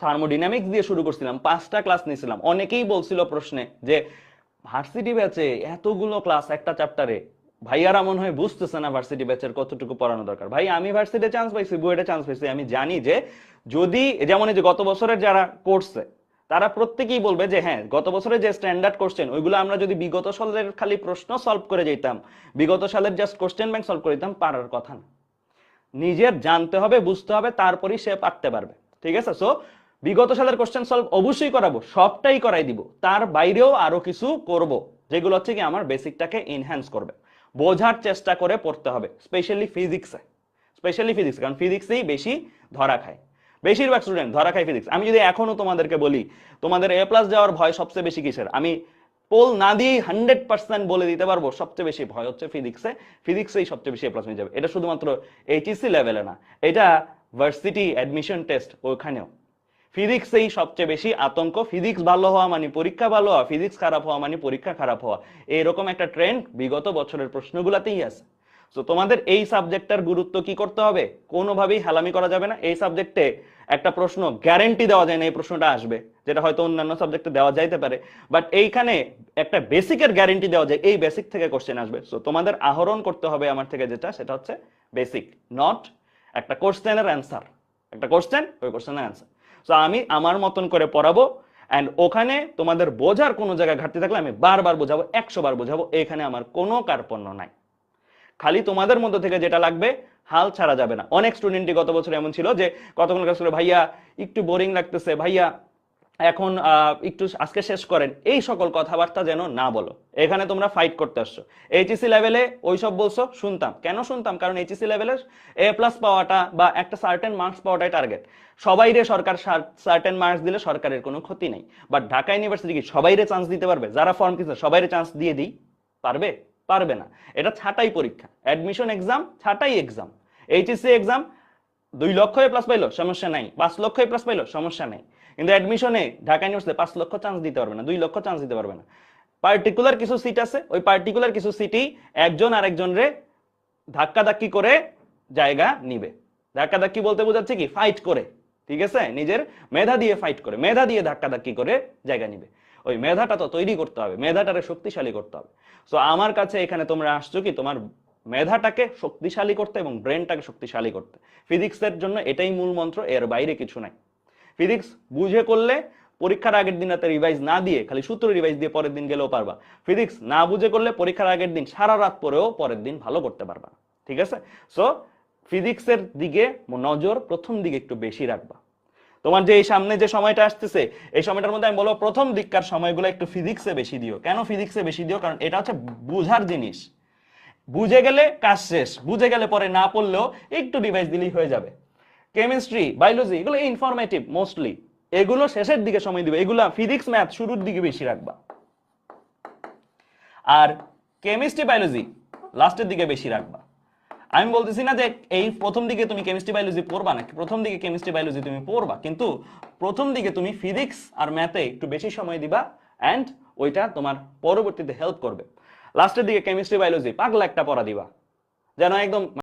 Thermodynamics দিয়ে শুরু করছিলাম, পাঁচটা ক্লাস নিয়েছিলাম। অনেকেই বলছিল প্রশ্নে যে ভার্সিটি ব্যাচে এতগুলো ক্লাস একটা চ্যাপ্টারে ভাইয়ারা মনে হয় বুঝতেছে না ভার্সিটি ব্যাচের কতটুকু পড়ানো দরকার। ভাই, আমি ভার্সিটিতে চান্স পাইছি, বুয়েটে চান্স পাইছি। আমি জানি যে, যদি, যেমন এই যে গত বছরের যারা করছে, তারা প্রত্যেকেই বলবে যে হ্যাঁ গত বছরের যে স্ট্যান্ডার্ড কোশ্চেন ওইগুলো আমরা যদি বিগত সালের খালি প্রশ্ন সলভ করে যেতাম, বিগত সালের জাস্ট কোশ্চেন ব্যাংক সলভ করে দিতাম, পারার কথা না। নিজের জানতে হবে, বুঝতে হবে, তারপরেই সে পারতে পারবে। ঠিক আছে? সো বিগত সালের কোশ্চেন সলভ অবশ্যই করাবো, সবটাই করাই দিব। তার বাইরেও আরও কিছু করব, যেগুলো হচ্ছে কি আমার বেসিকটাকে এনহ্যান্স করবে। বোঝার চেষ্টা করে পড়তে হবে স্পেশালি ফিজিক্সে স্পেশালি ফিজিক্স কারণ ফিজিক্সেই বেশি ধরা খায়। বেশিরভাগ স্টুডেন্ট ধরা খায় ফিজিক্স আমি যদি এখনও তোমাদেরকে বলি, তোমাদের এ প্লাস যাওয়ার ভয় সবচেয়ে বেশি কিসের? আমি পোল না দিয়েই হান্ড্রেড পার্সেন্ট বলে দিতে পারব, সবচেয়ে বেশি ভয় হচ্ছে ফিজিক্সে ফিজিক্সেই সবচেয়ে বেশি এ প্লাস হয়ে যাবে। এটা শুধুমাত্র এইচএসসি লেভেলে না, এটা ভার্সিটি অ্যাডমিশন টেস্ট ওখানেও। ফিজিক্সেই সবচেয়ে বেশি আতঙ্ক। ফিজিক্স ভালো হওয়া মানে পরীক্ষা ভালো হওয়া, ফিজিক্স খারাপ হওয়া মানে পরীক্ষা খারাপ হওয়া। এরকম একটা ট্রেন্ড বিগত বছরের প্রশ্নগুলোতেই আছে। তো তোমাদের এই সাবজেক্টটার গুরুত্ব কি করতে হবে? কোনোভাবেই হালামি করা যাবে না। এই সাবজেক্টে একটা প্রশ্ন গ্যারেন্টি দেওয়া যায় না, এই প্রশ্নটা আসবে, যেটা হয়তো অন্যান্য সাবজেক্টে দেওয়া যাইতে পারে। বাট এইখানে একটা বেসিকের গ্যারেন্টি দেওয়া যায়, এই বেসিক থেকে কোশ্চেন আসবে। সো তোমাদের আহরণ করতে হবে আমার থেকে যেটা, সেটা হচ্ছে বেসিক নট একটা কোশ্চেনের অ্যান্সার একটা কোশ্চেন ওই কোশ্চেনের অ্যান্সার সো আমি আমার মতন করে পড়াবো অ্যান্ড ওখানে তোমাদের বোঝার কোনো জায়গায় ঘাটতি থাকলে আমি বারবার বোঝাবো একশো বার বোঝাবো, এখানে আমার কোনো কার্পণ্য নাই। খালি তোমাদের মধ্যে থেকে যেটা লাগবে, হাল ছাড়া যাবে না। অনেক স্টুডেন্টই গত বছর এমন ছিল যে, কতক্ষণ কাজ ভাইয়া, একটু বোরিং লাগতেছে, ভাইয়া এখন একটু আজকে শেষ করেন। এই সকল কথাবার্তা যেন না বলো। এখানে তোমরা ফাইট করতে আসছো। এইচএসসি লেভেলে ওইসব বলছো, শুনতাম। কেন শুনতাম? কারণ এইচএসি লেভেলে এ প্লাস পাওয়াটা বা একটা সার্টেন মার্কস পাওয়াটাই টার্গেট সবাইরে সরকার সার্টেন মার্কস দিলে সরকারের কোনো ক্ষতি নেই। বাট ঢাকা ইউনিভার্সিটি কি সবাইরে চান্স দিতে পারবে? যারা ফর্ম কিনছে সবাইরে চান্স দিয়ে দিই? পারবে? পারবে না। এটা ছাটাই পরীক্ষা। অ্যাডমিশন এক্সাম ছাটাই এক্সাম এইচএসসি এক্সাম দুই লক্ষ এ প্লাস পাইলো, সমস্যা নাই। পাঁচ লক্ষ এ প্লাস পাইলো, সমস্যা নাই। কিন্তু অ্যাডমিশনে ঢাকা ইউনিভার্সিটি পাঁচ লক্ষ চান্স দিতে পারবে না, দুই লক্ষ চান্স দিতে পারবে না। পার্টিকুলার কিছু সিট আছে, ওই পার্টিকুলার কিছু সিটই একজন আরেকজন রে ধাক্কাধাক্কি করে জায়গা নিবে। ধাক্কাধাক্কি বলতে বোঝাচ্ছে কি? ফাইট করে, ঠিক আছে? নিজের মেধা দিয়ে ফাইট করে, মেধা দিয়ে ধাক্কাধাক্কি করে জায়গা নিবে। ওই মেধাটা তো তৈরি করতে হবে, মেধাটারে শক্তিশালী করতে হবে। সো আমার কাছে এখানে তোমরা আসছো কি? তোমার মেধাটাকে শক্তিশালী করতে এবং ব্রেনটাকে শক্তিশালী করতে। ফিজিক্সের জন্য এটাই মূল মন্ত্র, এর বাইরে কিছু নাই। ফিজিক্স বুঝে করলে পরীক্ষার আগের দিন রাতে রিভাইজ না দিয়ে, খালি সূত্র রিভাইজ দিয়ে পরের দিন গেলেও পারবা। ফিজিক্স না বুঝে করলে পরীক্ষার আগের দিন, সারা রাত পরেও পরের দিন ভালো করতে পারবা। ঠিক আছে? সো ফিজিক্সের দিকে নজর প্রথম দিকে একটু বেশি রাখবা। তোমার যে এই সামনে যে সময়টা আসতেছে, এই সময়টার মধ্যে আমি বলব প্রথম দিককার সময়গুলো একটু ফিজিক্সে বেশি দিও। কেন ফিজিক্সে বেশি দিও? কারণ এটা হচ্ছে বুঝার জিনিস। বুঝে গেলে কাজ শেষ, বুঝে গেলে পরে না পড়লেও একটু ডিভাইস দিলেই হয়ে যাবে। কেমিস্ট্রি, বায়োলজি, এগুলো ইনফরমেটিভ মোস্টলি এগুলো শেষের দিকে সময় দিবে। এগুলো ফিজিক্স ম্যাথ শুরুর দিকে বেশি রাখবা। আর কেমিস্ট্রি বায়োলজি লাস্টের দিকে বেশি রাখবা। আমি বলতেছি না যে এই প্রথম দিকে তুমি কেমিস্ট্রি বায়োলজি পড়বা না প্রথম দিকে কেমিস্ট্রি বায়োলজি তুমি পড়বা। কিন্তু প্রথম দিকে তুমি ফিজিক্স আর ম্যাথে একটু বেশি সময় দিবা অ্যান্ড ওইটা তোমার পরবর্তীতে হেল্প করবে। লাস্টের দিকে কেমিস্ট্রি বায়োলজি পাগলা একটা পড়া দিবা। যেন একদম